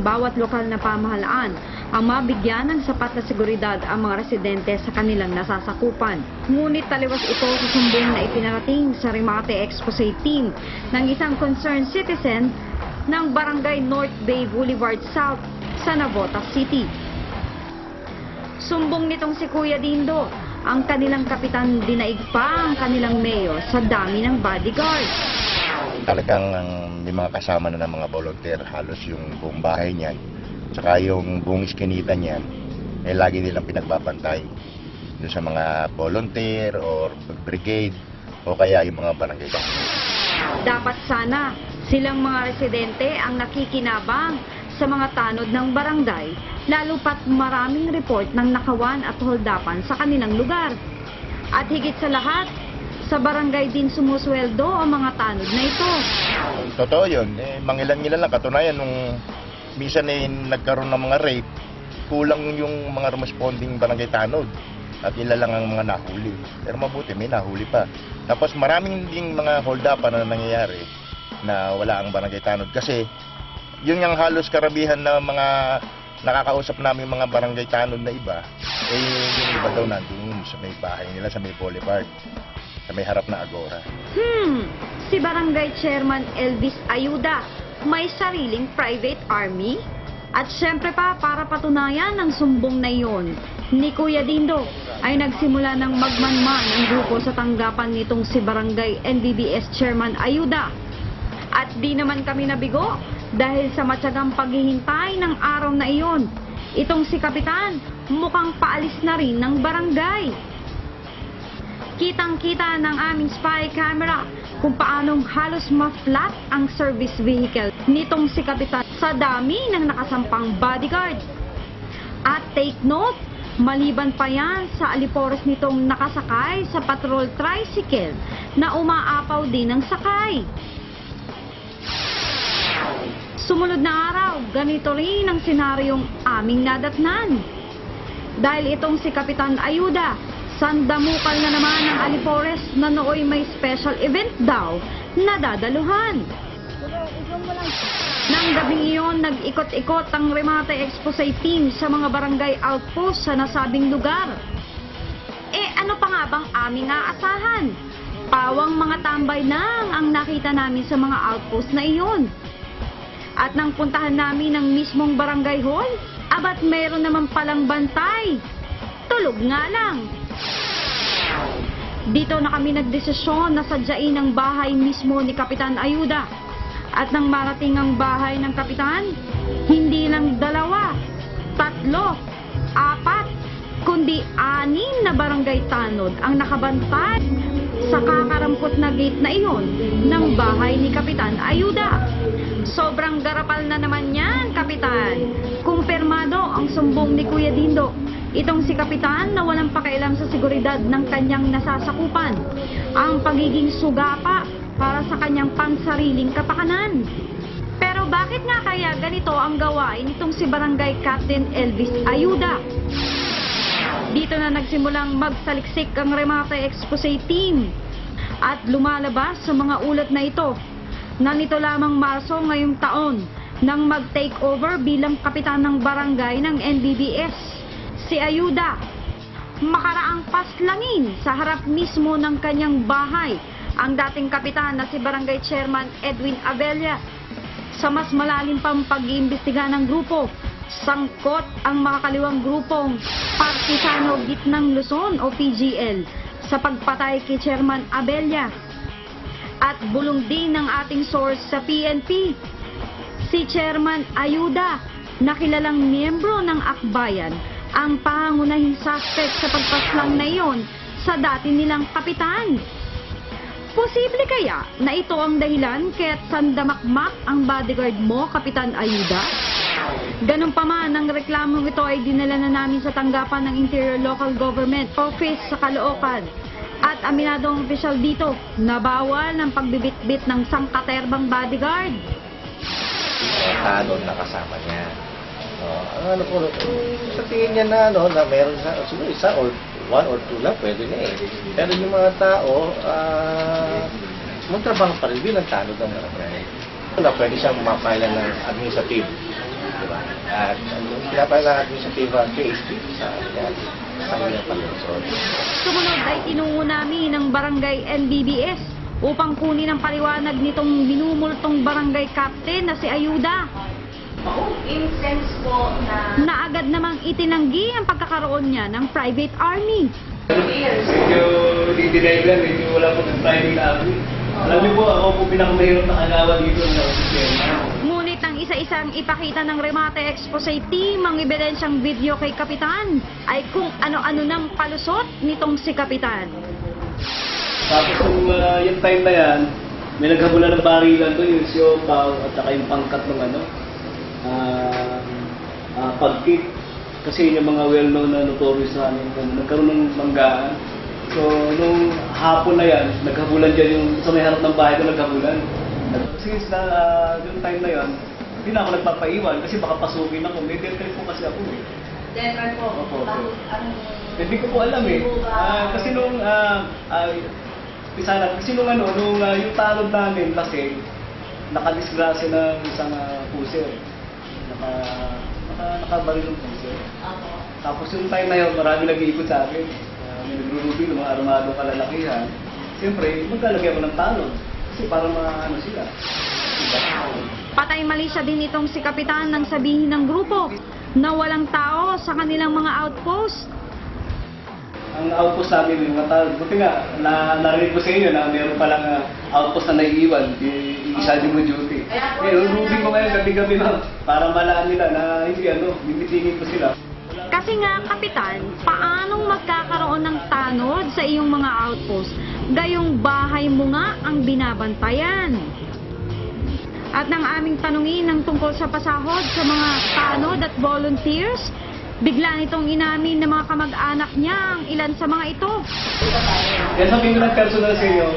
ng bawat lokal na pamahalaan ang mabigyan ng sapat na seguridad ang mga residente sa kanilang nasasakupan. Ngunit taliwas ito sa sumbong na ipinarating sa Rimate Expose Team ng isang concerned citizen ng Barangay North Bay Boulevard South sa Navotas City. Sumbong nitong si Kuya Dindo, ang kanilang kapitan dinaig pa ang kanilang mayor sa dami ng bodyguard. Talagang ang may mga kasama na ng mga volunteer halos yung buong bahay niyan tsaka yung buong iskinita niyan eh lagi nilang pinagbabantay doon sa mga volunteer or brigade o kaya yung mga barangay Dapat sana silang mga residente ang nakikinabang sa mga tanod ng barangay, lalo pat maraming report ng nakawan at holdapan sa kanilang lugar. At higit sa lahat, sa barangay din sumusweldo ang mga tanod na ito. totoo yun. Eh, mangilan-ngilan lang. Katunayan nung minsan eh nagkaroon ng mga rape kulang yung mga responding barangay tanod. At ila lang ang mga nahuli. Pero mabuti may nahuli pa. Tapos maraming ding mga hold up na nangyayari na wala ang barangay tanod. Kasi yun yung halos karabihan na mga nakakausap namin mga barangay tanod na iba eh yung iba daw nandun sa may bahay nila sa may boulevard sa may harap na agora Hmm, si Barangay Chairman Elvis Ayuda may sariling private army? At syempre pa, para patunayan ang sumbong na iyon, ni Kuya Dindo ay nagsimula ng magmanman ang grupo sa tanggapan nitong si Barangay NBBS Chairman Ayuda. At di naman kami nabigo dahil sa matyagang paghihintay ng araw na iyon. Itong si Kapitan mukhang paalis na rin ng barangay. Kitang-kita ng aming spy camera kung paanong halos ma-flat ang service vehicle nitong si Kapitan sa dami ng nakasampang bodyguard. At take note, maliban pa yan sa alipores nitong nakasakay sa patrol tricycle na umaapaw din ng sakay. Sumunod na araw, ganito rin ang senaryong aming nadatnan. Dahil itong si Kapitan Ayuda, sandamukal na naman ang Alipores na nooy may special event daw na dadaluhan. Nang gabing iyon, nag-ikot-ikot ang Remate Expose Team sa mga barangay outpost sa nasabing lugar. Eh ano pa nga bang aming aasahan? Pawang mga tambay lang ang nakita namin sa mga outpost na iyon. At nang puntahan namin ang mismong barangay hall, abat meron naman palang bantay. Tulog nga lang. Dito na kami nagdesisyon na sadyain ang bahay mismo ni Kapitan Ayuda. At nang marating ang bahay ng Kapitan, hindi lang dalawa, tatlo, apat, kundi anim na barangay tanod ang nakabantay sa kakarampot na gate na iyon ng bahay ni Kapitan Ayuda. Sobrang garapal na naman yan, Kapitan. Kumpirmado ang sumbong ni Kuya Dindo. Itong si Kapitan na walang pakialam sa seguridad ng kanyang nasasakupan. Ang pagiging sugapa para sa kanyang pansariling kapakanan. Pero bakit nga kaya ganito ang gawain nitong si Barangay Captain Elvis Ayuda? Dito na nagsimulang magsaliksik ang Remate Expose Team at lumalabas sa mga ulat na ito na nito lamang Marso ngayong taon nang mag-take over bilang kapitan ng barangay ng NBBS, si Ayuda. Makaraang paslangin sa harap mismo ng kanyang bahay ang dating kapitan na si Barangay Chairman Edwin Abella. Sa mas malalim pang pag-iimbestiga ng grupo, sangkot ang makakaliwang grupong Partisano Gitnang Luzon o PGL sa pagpatay kay Chairman Abella at bulong din ng ating source sa PNP. Si Chairman Ayuda, na kilalang miyembro ng Akbayan, ang pangunahing suspect sa pagpaslang na iyon sa dati nilang kapitan. Posible kaya na ito ang dahilan kaya't sandamakmak ang bodyguard mo, Kapitan Ayuda? Ganun pa man, ang reklamong ito ay dinala na namin sa tanggapan ng Interior Local Government Office sa Caloocan. At aminado ang opisyal dito na bawal ng pagbibitbit ng sangkaterbang bodyguard. tanod na kasama niya. Ang ano po, sa tingin niya na, ano, na meron sa, siguro isa or one or two lang, pwede na eh. Pero yung mga tao, ah, magtrabaho pa rin bilang tanod ng barangay. Na pwede siyang mapailan ng administrative. Diba? At ano, pinapala natin sa FIBA case dito sa sa. Sumunod ay tinungo namin ng barangay NBBS upang kunin ang paliwanag nitong minumultong barangay captain na si Ayuda in sense po na na agad namang itinanggi ang pagkakaroon niya ng private army. years. Medyo di-deny lang, medyo wala po ng private army. Alam niyo po, ako po pinakamahirap na kagawa dito ng sistema. Ngunit ang isa-isang ipakita ng Remate Expose team ang ebidensyang video kay Kapitan ay kung ano-ano nang palusot nitong si Kapitan. Tapos yung, ah, yung time na yan, may naghabulan ng barilan doon, yung siopaw at saka yung pangkat ng ano, ah ah, pagkit. Kasi yun yung mga well-known na notorious na ano, nagkaroon ng manggaan. So, nung hapon na yan, naghabulan dyan yung sa may harap ng bahay ko naghabulan. Nag- Since na ah, yung time na yan, hindi na ako nagpapaiwan kasi baka pasukin ako. May death threat po kasi ako eh. Then, po, Opo, bakit ang... Hindi ko po alam eh. Ah, kasi nung ah ah, isa lang, kasi nung ano, nung ah, yung talod namin kasi nakadisgrasya ng isang uh, puser. Naka, naka, nakabaril ng puser. Ako. Tapos yung time na yun, marami nag-iikot sa akin. Uh, may nagrurubi ng mga armadong kalalakihan. Siyempre, maglalagay ako ng talon. Kasi para mga ano sila. Patay mali siya din itong si Kapitan nang sabihin ng grupo na walang tao sa kanilang mga outpost. Ang outpost namin yung tao, buti nga, na, narinig ko sa inyo na meron palang uh, outpost na naiiwan, isa din mo duty. Eh, rubing ko ngayon gabi-gabi na para malaan nila na hindi ano, bibitingin ko sila. Kasi nga, Kapitan, paanong magkakaroon ng tanod sa iyong mga outpost? Gayong bahay mo nga ang binabantayan. At nang aming tanungin ng tungkol sa pasahod sa mga tanod at volunteers, bigla nitong inamin ng mga kamag-anak niya ang ilan sa mga ito. Kaya sabihin ko ng personal sa inyo,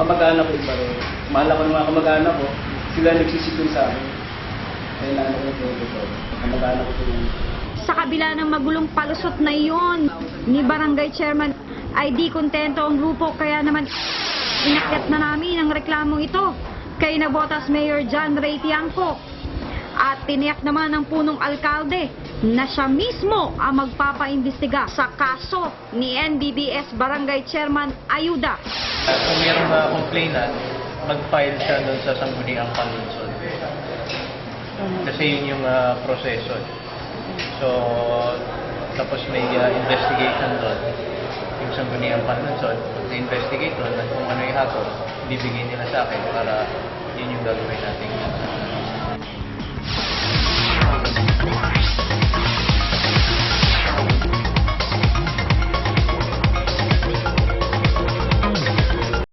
kamag-anak ko iba rin. Mahal ako ng mga kamag-anak ko, sila nagsisikul sa akin. Ano ko ito, kamag-anak ko sila. Sa kabila ng magulong palusot na iyon ni Barangay Chairman ay di kontento ang grupo kaya naman inakyat na namin ang reklamong ito kay Nabotas Mayor John Ray Tiangco. At tiniyak naman ng punong alkalde na siya mismo ang magpapaimbestiga sa kaso ni NBBS Barangay Chairman Ayuda. Kung mayroong mga complainant, mag-file siya doon sa Sangguniang Palunsod. Kasi yun yung ah, proseso. So, tapos may ah, investigation doon. Yung Sangguniang Palunsod, na-investigate doon, at kung ano yung hatol, bibigyan nila sa akin para yun yung gagawin natin.